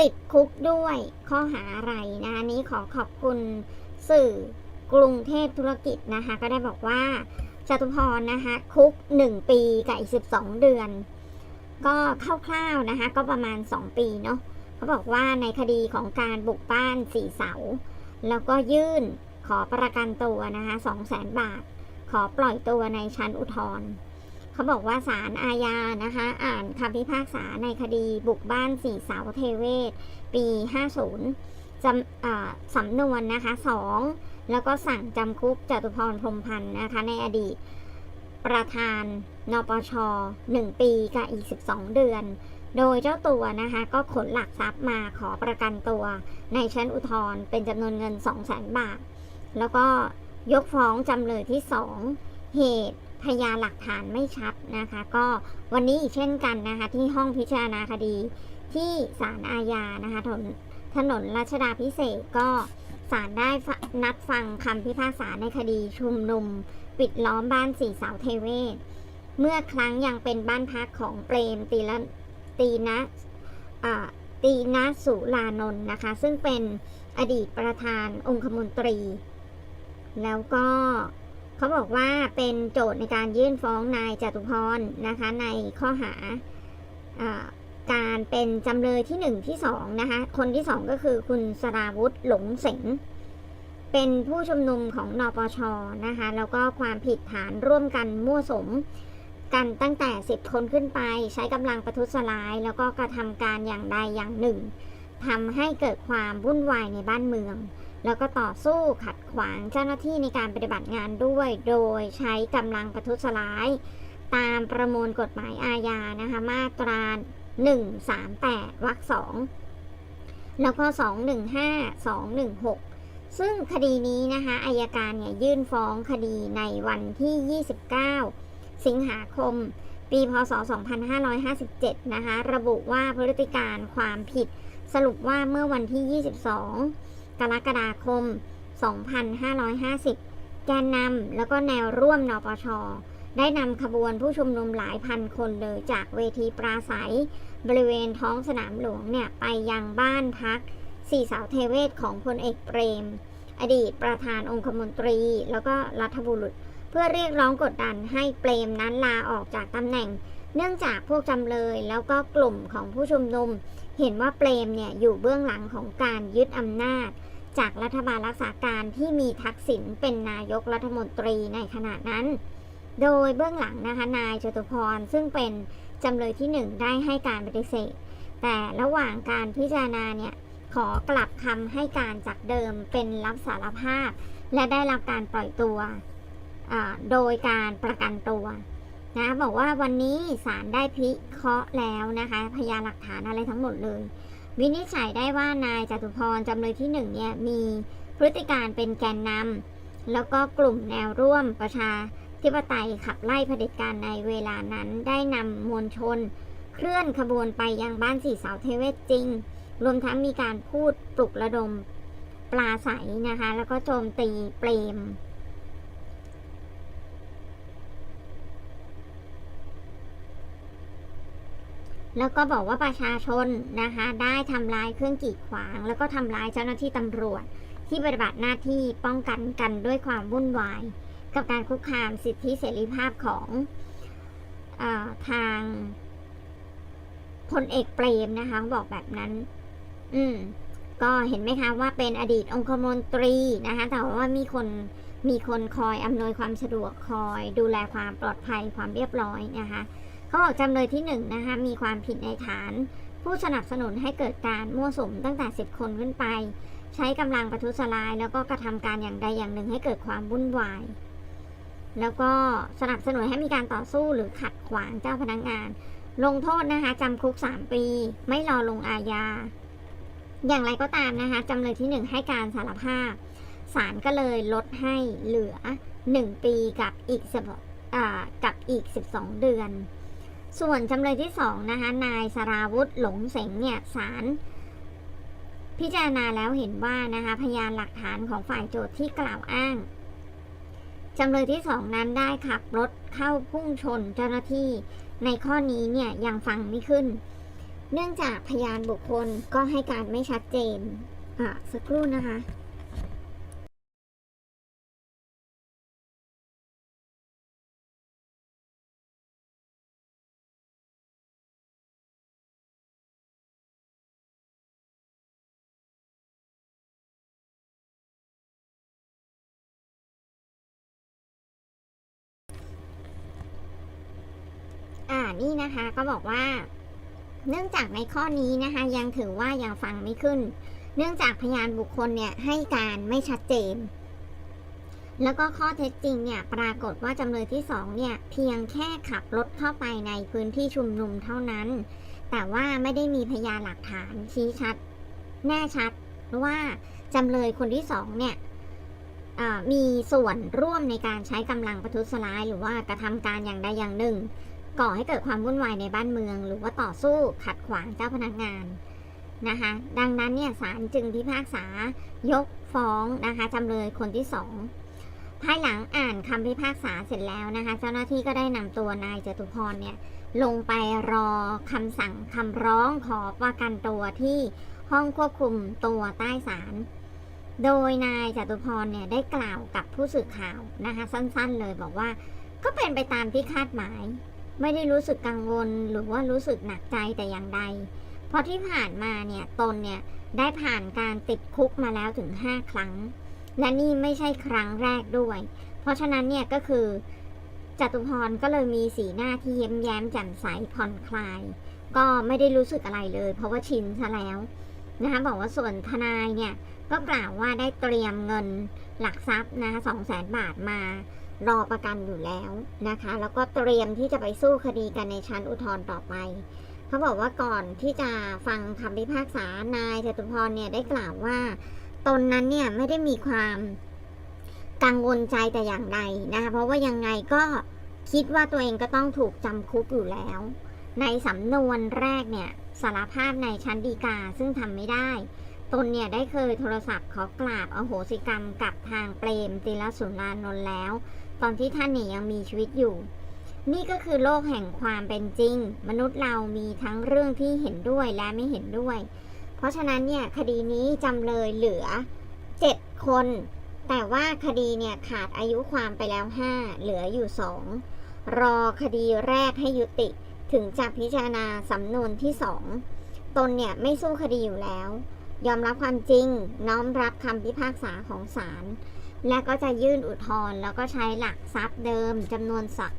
ติดคุกด้วยข้อหาอะไรนะคะนี้ขอขอบคุณสื่อกรุงเทพธุรกิจนะคะ ก็ได้บอกว่าจตุพรนะคะคุก 1 ปีกับอีก 12 เดือน ก็คร่าวๆนะคะ ก็ประมาณ 2 ปีเนาะเขาบอกว่าในคดีของการบุกบ้านสี่เสา แล้วก็ยื่นขอประกันตัวนะคะ2 0 0 0 0 0 บาท ขอปล่อยตัวในชั้นอุทธรณ์ เขาบอกว่าศาลอาญานะคะ อ่านคำพิพากษาในคดีบุกบ้านสี่เสาเทเวศ ปี 50จำอ่าสำนวนนะคะ 2 แล้วก็สั่งจำคุกจตุพรพรมพันธ์นะคะ ในอดีต ประธานนปช 1 ปีกับอีก 12 เดือน โดยเจ้าตัวนะคะ ก็ขนหลักทรัพย์มาขอประกันตัวในชั้นอุทธรณ์เป็นจำนวนเงิน 200,000 บาท แล้วก็ยกฟ้องจำเลยที่ 2 เหตุ พยานหลักฐานไม่ชัดนะคะ ก็วันนี้อีกเช่นกันนะคะ ที่ห้องพิจารณาคดีที่ศาลอาญานะคะถนนถนนรัชดาพิเศษก็ศาลได้นัดฟังคำพิพากษาในคดีชุมนุม ปิดล้อมบ้านสีเสาเทเวศ เมื่อครั้งยังเป็นบ้านพักของเปรมตีละตีนะอ่าตีนะสุลานนท์นะคะ ซึ่งเป็นอดีตประธานองคมนตรี แล้วก็ เขาบอกว่าเป็นโจทย์ในการยื่นฟ้องนายจตุพรนะคะในข้อหาอการเป็นจำเลยที่หนึ่งที่สองนะคะคนที่สองก็คือคุณสราวุธหลงเสงเป็นผู้ชุมนุมของนปชนะคะแล้วก็ความผิดฐานร่วมกันมั่วสมกันตั้งแต่ 10 คนขึ้นไป ใช้กำลังประทุษร้าย แล้วก็กระทำการอย่างใดอย่างหนึ่งทำให้เกิดความวุ่นวายในบ้านเมือง แล้วก็ต่อสู้ขัด วางเจ้าหน้าที่ในการปฏิบัติงานด้วย โดยใช้กำลังประทุษร้าย ตามประมวลกฎหมายอาญานะคะมาตรา 138 วรรคสองแล้วก็ 215 216 ซึ่งคดีนี้นะคะอายการเนี่ยยื่นฟ้องคดีในวันที่ 29 สิงหาคม ปีพศ 2557 นะคะ ระบุว่าพฤติการความผิดสรุปว่าเมื่อวันที่ 22 กรกฎาคม 2550 แกนนำแล้วก็แนวร่วมนปช ได้นำขบวนผู้ชุมนุมหลายพันคนเลยจากเวทีปราศัย บริเวณท้องสนามหลวงเนี่ย ไปยังบ้านพักสี่สาวเทเวศของพลเอกเปรม อดีตประธานองคมนตรี แล้วก็รัฐบุรุษ เพื่อเรียกร้องกดดันให้เปรมนั้นลาออกจากตำแหน่ง เนื่องจากพวกจำเลยแล้วก็กลุ่มของผู้ชุมนุม เห็นว่าเปรมเนี่ยอยู่เบื้องหลังของการยึดอำนาจ จากรัฐบาลรักษาการที่มีทักษิณเป็นนายกรัฐมนตรีในขณะนั้น โดยเบื้องหลังนะคะนายจตุพรซึ่งเป็นจำเลยที่หนึ่งได้ให้การปฏิเสธ แต่ระหว่างการพิจารณาเนี่ยขอกลับคำให้การจากเดิมเป็นรับสารภาพ และได้รับการปล่อยตัว โดยการประกันตัวนะบอกว่าวันนี้ศาลได้พิเคราะห์แล้วนะคะพยานหลักฐานอะไรทั้งหมดเลย วินิจฉัยได้ว่านายจตุพรจำเลยที่หนึ่งเนี่ยมีพฤติการเป็นแกนนำแล้วก็กลุ่มแนวร่วมประชาธิปไตยขับไล่เผด็จการในเวลานั้นได้นำมวลชน เคลื่อนขบวนไปยังบ้านสีเสาเทเวศจริง รวมทั้งมีการพูดปลุกระดมปลาใสนะคะ แล้วก็โจมตีเปรม แล้วก็บอกว่าประชาชนนะคะได้ทำลายเครื่องกีดขวาง แล้วก็ทำลายเจ้าหน้าที่ตำรวจ ที่ปฏิบัติหน้าที่ป้องกันกันด้วยความวุ่นวาย กับการคุกคามสิทธิเสรีภาพของอทางพลเอกเปรมนะคะเขาบอกแบบนั้น อืมก็เห็นไหมคะว่าเป็นอดีตองคมนตรีนะคะแต่ว่ามีคนมีคนคอยอำนวยความสะดวกคอยดูแลความปลอดภัยความเรียบร้อยนะคะ เขาบอกจำเลยที่หนึ่งนะคะมีความผิดในฐาน ผู้สนับสนุนให้เกิดการมั่วสุมตั้งแต่ 10 คนขึ้นไป ใช้กำลังประทุษร้าย แล้วก็กระทำการอย่างใดอย่างหนึ่งให้เกิดความวุ่นวาย แล้วก็สนับสนุนให้มีการต่อสู้หรือขัดขวางเจ้าพนักงาน ลงโทษนะคะจำคุก 3 ปี ไม่รอลงอาญาอย่างไรก็ตามนะคะจำเลยที่หนึ่งให้การสารภาพศาลก็เลยลดให้เหลือ 1 ปีกับอีกสิบกับอีก 12 เดือน ส่วนจำเลยที่สองนะคะนายสราวุธหลงเสงเนี่ยศาลพิจารณาแล้วเห็นว่านะคะพยานหลักฐานของฝ่ายโจทย์ที่กล่าวอ้างจำเลยที่สองนั้นได้ขับรถเข้าพุ่งชนเจ้าหน้าที่ในข้อนี้เนี่ยยังฟังไม่ขึ้น เนื่องจากพยานบุคคลก็ให้การไม่ชัดเจนอะสักครู่นะคะ อ่านี่นะคะก็บอกว่า เนื่องจากในข้อนี้นะคะ ยังถือว่ายังฟังไม่ขึ้น เนื่องจากพยานบุคคลเนี่ยให้การไม่ชัดเจน แล้วก็ข้อเท็จจริงเนี่ยปรากฏว่าจำเลยที่สองเนี่ยเพียงแค่ขับรถเข้าไปในพื้นที่ชุมนุมเท่านั้น แต่ว่าไม่ได้มีพยานหลักฐานชี้ชัด แน่ชัดว่าจำเลยคนที่สองเนี่ยมีส่วนร่วมในการใช้กำลังประทุษร้าย หรือว่ากระทำการอย่างใดอย่างหนึ่ง ก่อให้เกิดความวุ่นวายในบ้านเมือง หรือว่าต่อสู้ขัดขวางเจ้าพนักงานนะคะ ดังนั้นเนี่ยศาลจึงพิพากษายกฟ้องนะคะจำเลยคนที่สองภายหลังอ่านคำพิพากษาเสร็จแล้วนะคะ เจ้าหน้าที่ก็ได้นำตัวนายจตุพรเนี่ยลงไปรอคำสั่งคำร้องขอประกันตัวที่ห้องควบคุมตัวใต้ศาลโดยนายจตุพรเนี่ยได้กล่าวกับผู้สื่อข่าวนะคะสั้นๆเลยบอกว่า ก็เป็นไปตามที่คาดหมาย ไม่ได้รู้สึกกังวลหรือว่ารู้สึกหนักใจแต่อย่างใด เพราะที่ผ่านมาเนี่ยตนเนี่ยได้ผ่านการติดคุกมาแล้วถึง 5 ครั้ง และนี่ไม่ใช่ครั้งแรกด้วย เพราะฉะนั้นเนี่ยก็คือจตุพรก็เลยมีสีหน้าที่เย้มแย้มแจ่มใสผ่อนคลาย ก็ไม่ได้รู้สึกอะไรเลย เพราะว่าชินซะแล้วนะคะบอกว่าส่วนทนายเนี่ยก็กล่าวว่าได้เตรียมเงินหลักทรัพย์นะคะสองแสนบาทมา รอประกันอยู่แล้วนะคะ แล้วก็เตรียมที่จะไปสู้คดีกันในชั้นอุทธรณ์ต่อไป เขาบอกว่าก่อนที่จะฟังคำพิพากษานายจตุพรเนี่ยได้กล่าวว่า ตนนั้นเนี่ยไม่ได้มีความกังวลใจแต่อย่างใดนะคะเพราะว่ายังไงก็คิดว่าตัวเองก็ต้องถูกจำคุกอยู่แล้ว ในสำนวนแรกเนี่ยสารภาพในชั้นฎีกาซึ่งทำไม่ได้ ตนเนี่ยได้เคยโทรศัพท์ขอกราบอโหสิกรรมกับทางเปรมติลสุรานนท์แล้ว ตอนที่ท่านเนี่ยยังมีชีวิตอยู่ นี่ก็คือโลกแห่งความเป็นจริง มนุษย์เรามีทั้งเรื่องที่เห็นด้วยและไม่เห็นด้วย เพราะฉะนั้นเนี่ยคดีนี้จำเลยเหลือ 7 คน แต่ว่าคดีเนี่ยขาดอายุความไปแล้ว 5 เหลืออยู่ 2 รอคดีแรกให้ยุติ ถึงจะพิจารณาสำนวนที่ 2 ตนเนี่ยไม่สู้คดีอยู่แล้ว ยอมรับความจริง น้อมรับคำพิพากษาของศาล และก็จะยื่นอุทธรณ์แล้วก็ใช้หลักทรัพย์เดิมจำนวนสัก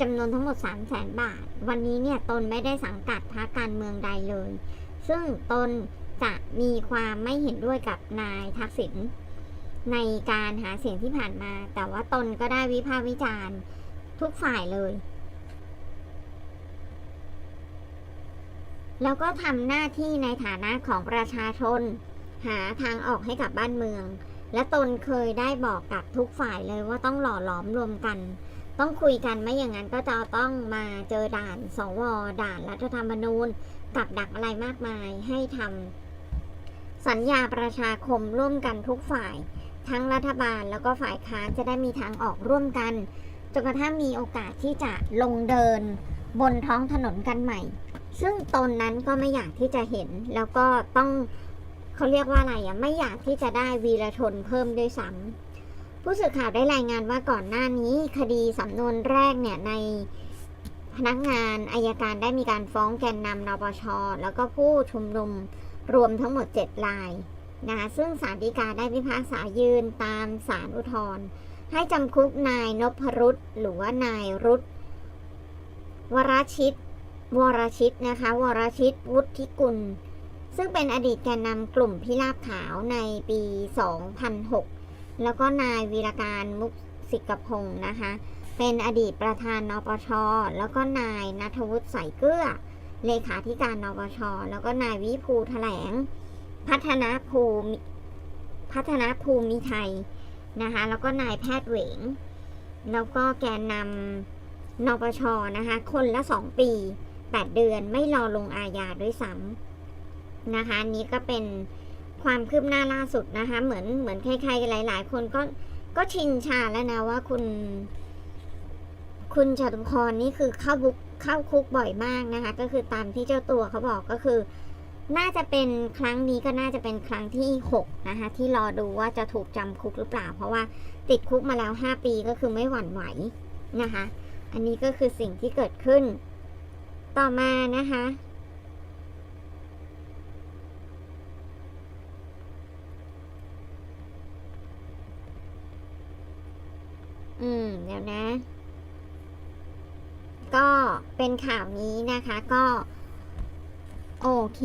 จำนวนทั้งหมด 3 0 0แสนบาท วันนี้เนี่ยตนไม่ได้สังกัดพรรคการเมืองใดเลย ซึ่งตนจะมีความไม่เห็นด้วยกับนายทักษิณในการหาเสียงที่ผ่านมา แต่ว่าตนก็ได้วิพากษ์วิจารณ์ทุกฝ่ายเลย แล้วก็ทำหน้าที่ในฐานะของประชาชน หาทางออกให้กับบ้านเมือง และตนเคยได้บอกกับทุกฝ่ายเลยว่าต้องหล่อหลอมรวมกัน ต้องคุยกันไม่อย่างนั้นก็จะต้องมาเจอด่านสวด่านรัฐธรรมนูญกับดักอะไรมากมายให้ทำสัญญาประชาคมร่วมกันทุกฝ่าย ทั้งรัฐบาลแล้วก็ฝ่ายค้านจะได้มีทางออกร่วมกันจนกระทั่งมีโอกาสที่จะลงเดินบนท้องถนนกันใหม่ ซึ่งตนนั้นก็ไม่อยากที่จะเห็นแล้วก็ต้อง เขาเรียกว่าอะไรอะไม่อยากที่จะได้วีรชนเพิ่มด้วยซ้ำผู้สื่อข่าวได้รายงานว่าก่อนหน้านี้คดีสำนวนแรกเนี่ยในพนักงานอายการได้มีการฟ้องแกนนำนปช แล้วก็ผู้ชุมนุมรวมทั้งหมด 7 รายนะคะซึ่งศาลฎีกาได้พิพากษายืนตามศาลอุทธรณ์ให้จำคุกนายนพรุษหรือว่านายรุษวรชิต วรชิตนะคะ วรชิตวุฒิกุล ซึ่งเป็นอดีตแกนนำกลุ่มพิราบขาวในปี 2006 แล้วก็นายวีรการมุกสิกพงศ์นะคะ เป็นอดีตประธานนปช แล้วก็นายนัทวุฒิใสเกลือ เลขาธิการนปช แล้วก็นายวิภูแถลง พัฒนาภูมิพัฒนาภูมิไทยนะคะ แล้วก็นายแพทย์เหวง แล้วก็แกนนำนปชนะคะ คนละสองปี 8 เดือนไม่รอลงอาญาด้วยซ้ำ นะคะอันนี้ก็เป็นความคืบหน้าล่าสุดนะคะ เหมือนเหมือนใครๆหลาย ๆ คนก็ก็ชินชาแล้วนะว่าคุณ คุณจตุพรนี่คือเข้าบุกเข้าคุกบ่อยมากนะคะ ก็คือตามที่เจ้าตัวเขาบอกก็คือ น่าจะเป็นครั้งนี้ก็น่าจะเป็นครั้งที่หกนะคะที่รอดูว่าจะถูกจำคุกหรือเปล่า เพราะว่าติดคุกมาแล้วห้าปีก็คือไม่หวั่นไหวนะคะ อันนี้ก็คือสิ่งที่เกิดขึ้น ต่อมานะคะ อืม เดี๋ยวนะ ก็ เป็นข่าวนี้นะคะก็ โอเค